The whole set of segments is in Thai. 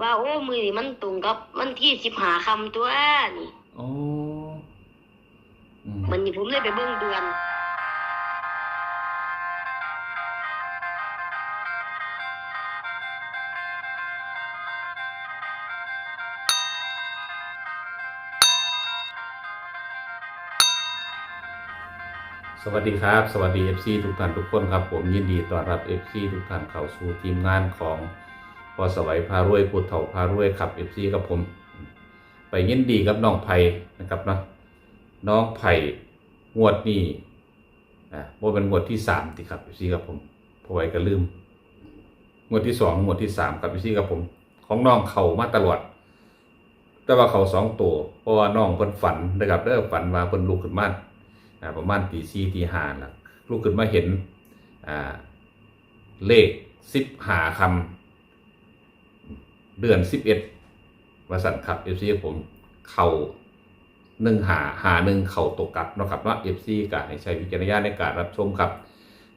ว่าโอ้มือนี่มันตรงกับวันที่สิบหาคำตัวนี่โอ้อืมมันนี่ผมเลยไปเบิ่งเดือน สวัสดีครับ สวัสดี FC ทุกท่านทุกคนครับ ผมยินดีต้อนรับ FC ทุกท่านเข้าสู่ทีมงานของพ อสวัยพารวยพูดเถ่าพารวยครับ FC กับผม ไปยินดีกับน้องไผ่นะครับเนาะน้องไผ่งวดนี้อ่าเป็นงวดที่สามติครับ FC กับผมพอไว้ก็ลืมงวดที่สองงวดที่สามครับ FC กับผม ของน้องเขามาตลอดแต่ว่าเขาสองตัวเพราะว่าน้องเพิ่นฝันนะครับเด้อฝันว่าเพิ่นลุกขึ้นมาอ่าประมาณตีสี่ตีห้าล่ะลูกขึ้นมาเห็นอ่าเลขสิบหาคำ เดือนสิบเอ็ดวสันครับเอฟซีผมเข่าหนึ่งหาหาหนึ่งเข่าตกกลับนะครับว่าเอฟซีกาให้ใช้วิจารณญาณในการรับชมครับ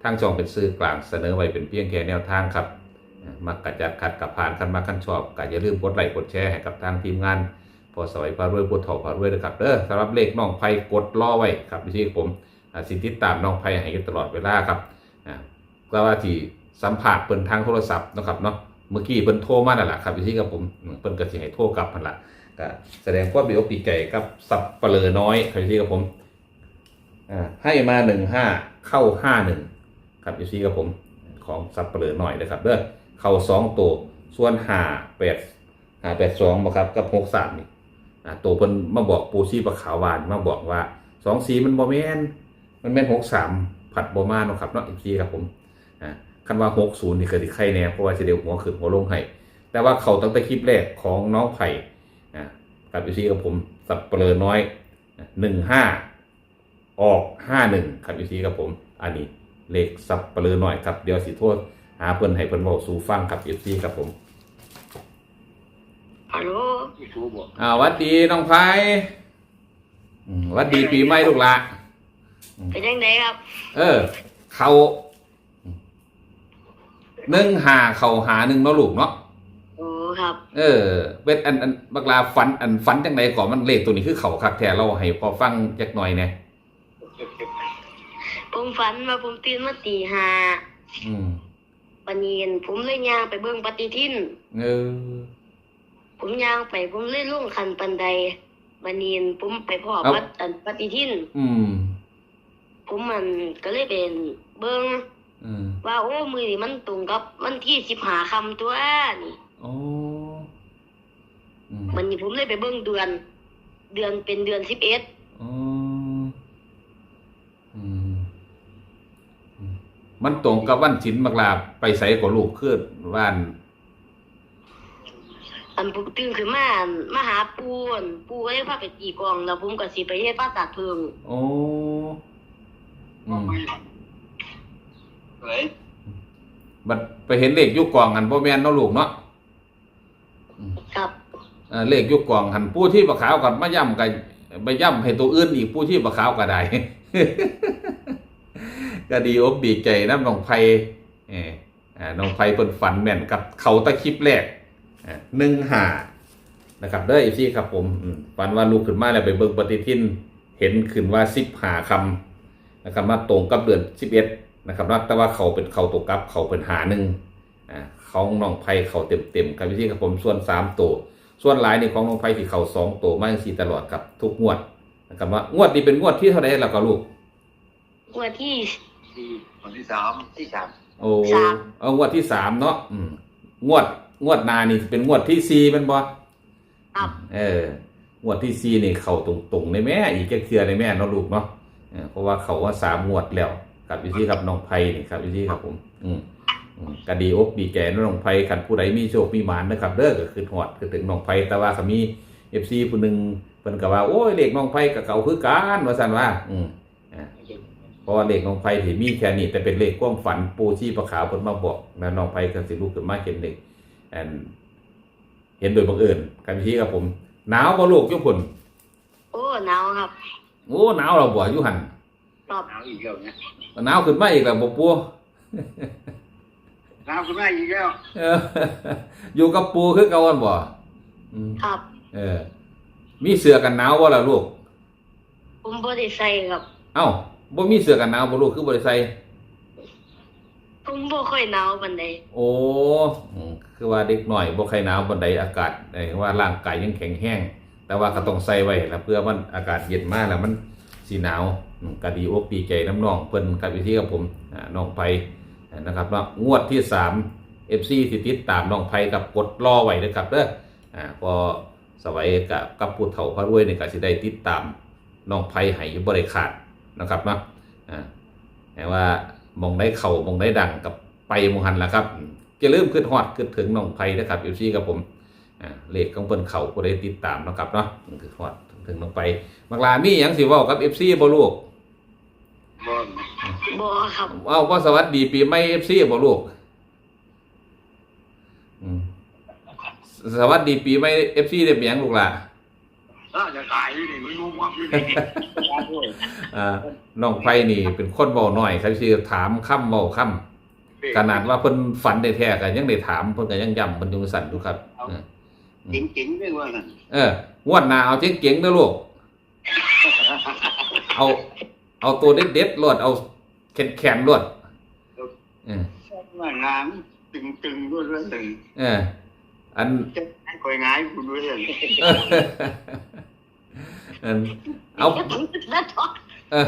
ทางช่องเป็นสื่อกลางเสนอไว้เป็นเพียงแค่แนวทางครับอ่ามักกะจัดขัดกับผ่านคันมาคันชอบก็อย่าลืมกดไลค์กดแชร์ให้กับทางทีมงาน พอสวัยพารวยพูดถ่าพารวยนะครับเด้อสำหรับเลขน้องไผ่กดรอไว้ครับวิธีผมสิติดตามน้องไผ่ให้อยู่ตลอดเวลาครับก็ว่าที่สัมผัสเปิ้นทางโทรศัพท์นะครับเนาะ เมื่อกี้เปิ้นโทรมานั่นแหละครับวิธีกับผมเปิ้นก็สิให้โทรกลับนั่นแหละก็แสดงความดีอกดีใจกับสับเปลือน้อยครับวิธีกับผมอ่าให้มาหนึ่งห้าเข้าห้าหนึ่งครับวิธีกับผมของสับเปลือน้อยนะครับเด้อเข้าสองตัวส่วนห้าแปดห้าแปดสองบ่ครับกับหกสามนี่อ่าตัวเพิ่นมาบอกปูชีปลาขาววานมาบอกว่าสองสีมันบ่แมนมันแม่นหกสามผัดบ่มาเนาะครับเนาะอีกทีครับผมอ่า คันว่าหกศูนย์นี่ก็สิไข่แน่เพราะว่าสิเดียวหัวขึ้นหัวลงให้แต่ว่าเขาตั้งแต่คลิปแรกของน้องไผ่อ่ากับอีกทีกับผมสับเปลือน้อยหนึ่งห้าออกห้าหนึ่งครับอีกทีกับผม อันนี้เลขสับเปลือน้อยครับเดี๋ยวสิโทษหาเพิ่นให้เพิ่นเว้าสู่ฟังครับอีกทีครับผมฮัลโหลที่ชูบอกอ่าหวัดดีน้องไผ่อืมหวัดดีปีใหม่ลูกหละเป็นยังไงครับ เออ เขา หนึ่งหาเขาหาหนึ่งเนาะลูกเนาะโอ้ครับ เออเป็นอันอันบักลาฝันอันฝันจังไดก่อนมันเลขตัวนี้คือเขาคักแท้เราให้พอฟังจักหน่อยเนี่ยผมฝันว่าผมตื่นมาตีห้าอืมวันนี้ผมเลยย่างไปเบิ่งปฏิทิน เออ ผมย่างไปผมเลยลงคันปันไดวันนี้ผมไปพ่อเอ้า วัดอันปฏิทิน อืม ผมมันก็เลยเป็นเบิ่งอืม ว่าโอ้มือนี่มันตรงกับวันที่สิบหาคำตัวนี่โอ้อืมมันนี่ผมเลยไปเบิ่งเดือน เดือนเป็นเดือนสิบเอ็ดอ๋ออืมอืมมันตรงกับวันศิลบักลาไปใส่กับลูกคือว่านอันผมตื่นขึ้นมามาหาปูอั่นปูก็เลยพาไปตีกลองแล้วผมก็สิไปเฮ็ดป้าตัดเพิงโอ้ อืมเฮ้ยบัดไปเห็นเลขยุคกองหันบ่แม่นเนาะลูกเนาะครับเอ่อเลขยุคกองหันผู้ที่ประขาวกันมาย่ำกันไปย่ำให้ตัวอื่นอีกผู้ที่ประขาวก็ได้ ก็ดีอกดีใจนะน้องไพเอออ่าน้องไพเพิ่นฝันแม่นกับเขาตะคลิปแรกหนึ่งหานะครับเด้ออีซี่ครับผมอืมฝันว่าลูกขึ้นมาแล้วไปเบิ่งปฏิทิน เห็นขึ้นว่าสิบหาคำนะครับมาตรงกับเดือนสิบเอ็ด นะครับนะแต่ว่าเขาเป็นเขาตกกับเขาเป็นหาหนึ่งอ่าของน้องไพเขาเต็มเต็มๆครับพี่ครับผมส่วนสามตัวส่วนหลายนี่ของน้องไพที่เขาสองตัวมาจังสี่ตลอดครับทุกงวดนะครับว่างวดนี้เป็นงวดที่เท่าไหร่แล้วก็ลูกงวดที่ที่คนที่สามที่สามโอ้สามเอางวดที่สามเนาะอืมงวดงวดหนานี่เป็นงวดที่สี่เป็นบ่ครับเอองวดที่สี่นี่เขาตรงๆในแม่อีกแค่เครือในแม่เนาะลูกเนาะเออเพราะว่าเขาว่าสามงวดแล้ว ครับพี่ที่ครับน้องไพนี่ครับพี่ที่ครับผม อืมอืมก็ดีอกดีแก่น้องไพขันผู้ใดมีโชคมีหมานนะครับเด้อก็คือหอดคือถึงน้องไพแต่ว่าเขามีเอฟซีผู้หนึ่งเพิ่นก็ว่าโอ้ยเลขน้องไพกับเขาคือกันว่าซั่นว่า อืมเพราะว่าเลขน้องไผ่ที่มีแค่นี้แต่เป็นเลขความฝันปูชีประขาวเพิ่นมาบอกนะน้องไผ่กันสิลูกขึ้นมาเห็นเลขอันเห็นโดยบังเอิญกันที่ครับผม หนาวบ่ลูกอยุพุ่นโอ้หนาวครับ โอ้หนาวเราบ่อยู่หั่น รอบหนาวอีกแล้วเนี่ยหนาวขึ้นมาอีกแล้วบ่ปูน้ำคุณแม่อีกแล้วเอออยู่กับปูคือเก่ากันบ่อืมครับ เออ มีเสื้อกันหนาวบ่ล่ะลูก ผมบ่ได้ใส่ครับ เอ้าบ่มีเสื้อกันหนาวบ่ลูกคือบ่ได้ใส่ ผมบ่ค่อยหนาวปานใดโอ้อืมคือว่าเด็กหน่อยบ่ใครหนาวปานใดอากาศไอ้ว่าร่างกายยังแข็งแรงแต่ว่าก็ต้องใส่ไว้แล้วเพื่อมันอากาศเย็นมากแล้วมันสิหนาวอืม ก็ดีอกดีใจน้ำน้องเพิ่นครับอยู่ที่กับผมอ่าน้องไผนะครับว่างวดที่3 FC ที่ติดตามน้องไผกับกดรอไว้นะครับเด้ออ่าพอสวัยกับกับผู้เฒ่าพระรวยนี่ก็สิได้ติดตามน้องไผให้อยู่บ่ได้ขาดนะครับเนาะอ่าแต่ว่ามองได้เข้ามองได้ดังกับไปมองหันละครับจะเริ่าลืมขึ้นฮอดขึ้นถึงน้องไผนะครับ FC กับผมเลขของเพิ่นเขาก็ได้ติดตามนะครับเนาะคือฮอดถึงลงไปมักลามีหยังสิเว้ากับ FC บ่ลูก บอลบ่ครับเอ้าว่าสวัสดีปีใหม่ FC บ่ลูกอืมสวัสดีปีใหม่ FC ได้เป็นหยังลูกล่ะน่าจะขายอยู่นี่ไม่รู้ว่าอยู่นี่ด้วยอ่าน้องไผนี่ เป็นคนเว้าน้อยครับสิถามคำเว้าคำขนาดว่าเพิ่นฝันได้แท้ก็ยังได้ถามเพิ่นก็ยังย้ำเพิ่นอยู่สั่นอยู่ครับเออจริงๆด้วยว่านั่นเอองวดหน้าเอาเจ๋งๆเด้อลูกเอา เอาตัวเด็ดๆรวดเอาแข็งๆรวดเออว่าน้ำตึงๆด้วยเรื่องตึงเออ อันจะให้คอยง่ายคุณด้วยเรื่องอันเอาแล้วทอเออ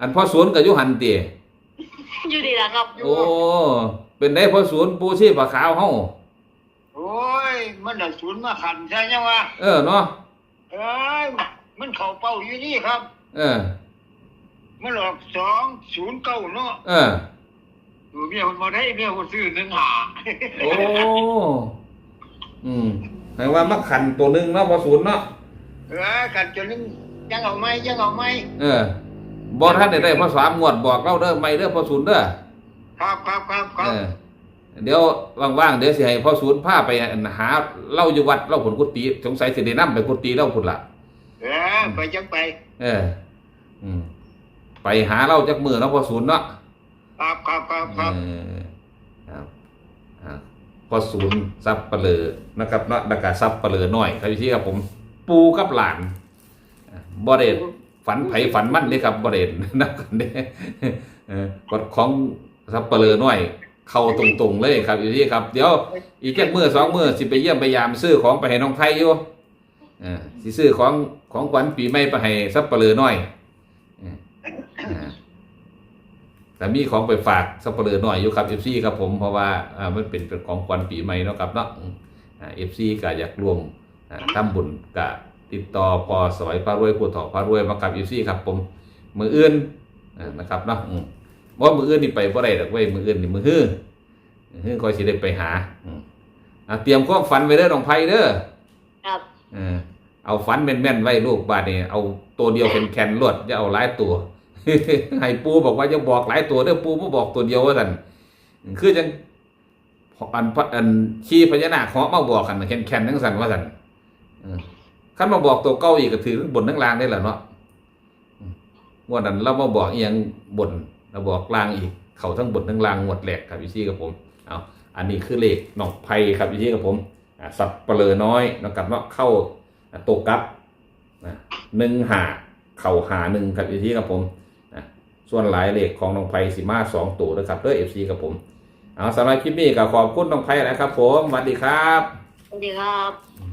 อันพ่อสวนกับยุหันตีอยู่ดีล่ะครับ โอ้เป็นได้พ่อสวนปูชีพขาวเฮาโอ้ยมันน่ะศูนย์มาขันใช่ไหมวะเออเนาะเอ้ยมันเข่าเป้าอยู่นี่ครับ เออ มันออกสองศูนย์เก้าเนาะเออดูเมียคนมาได้เมียคนซื้อหนึ่งหาโอ้ อืมแปลว่ามักขันตัวหนึงเนาะพ่อสวนเนาะ เออกันจนนึงยังเอาไหมยังเอาไหมเออบ่ท่านได้ได้พ่อสามงวดบอกเล่าเด้อไม่เด้อพ่อสวนเด้อ ครับครับครับคเอรับอ เดี๋ยวว่างๆเดี๋ยวสิให้พ่อศูนย์พาไปหาเล่าอยู่วัดเล่าผลกุฏิสงสัยสิได้นำไปกุฏิเล่าพุ่นละเออไปจังไป เออ อืม ไปหาเล่าจักมือเนาะพ่อศูนย์เนาะครับครับครับครับเออครับอ่าพ่อศูนย์ซับเปลือนะครับเนาะดักกาซับเปลือน้อยครับพี่ครับผมปูกับหลานอ่าบ่ได้ฝันไผฝันมั่นเด้ครับบ่ได้นับกันเด้เออกดของซับเปลือน้อยเข้าตรงๆเลยครับอยู่ที่ครับ เดี๋ยวอีกแค่มือสองมือสิไปเยี่ยมไปยามซื้อของไปให้น้องไทยอยู่อ่าสิซื้อของของขวัญปีใหม่ไปให้ซับเปลือน้อยอ่าอ่า แต่มีของไปฝากซับเปลือน้อยอยู่ครับเอฟซีครับผมเพราะว่าอ่ามันเป็นเป็นของขวัญปีใหม่เนาะครับเนาะเอฟซีก็อยากรวมอ่าทำบุญกับติดต่อพอสวัยพระรวยผู้ถอพระรวยมากับเอฟซีครับผมมืออื่นอ่านะครับเนาะอืมบ่มืออื่นนี่ไปบ่ได้ดอกเว้ยมืออื่นนี่มือฮื้อเฮ้ยคอยสิได้ไปหาอืมอะเตรียมความฝันไว้เด้อน้องไผเด้อครับเออเอาฝันแม่นๆไว้ลูกบาดนี่เอาตัวเดียวแข็งๆรวดอย่าเอาหลายตัว ให้ปูบอกว่าจะบอกหลายตัวเด้อปูบ่บอกตัวเดียวว่าซั่นคือจังอันพะอันขี้พญานาคเหาะมาบอกกันแข็งๆทั้งสั่นว่าซั่นเออคันมาบอกตัวเก่าอีกก็ถือทั้งบนทั้งล่างได้แหละเนาะอืมงวดนั้นเรามาบอกอียงบนเราบอกล่างอีก เขาทั้งบนทั้งล่างงวดแรกครับพี่ซี่กับผมเอาอันนี้คือเลขหนองไผ่ครับพี่ซี่กับผมสับเปลือน้อยนะครับเนาะเข้าตกกับหนึ่งหาเข่าหาหนึ่งครับพี่ซี่กับผม ส่วนหลายเลขของน้องไผ่สิมาสองตัวนะครับเด้อเอฟซีกับผม เอาสำหรับคลิปนี้ก็ขอบคุณน้องไผ่นะครับผมสวัสดีครับ สวัสดีครับ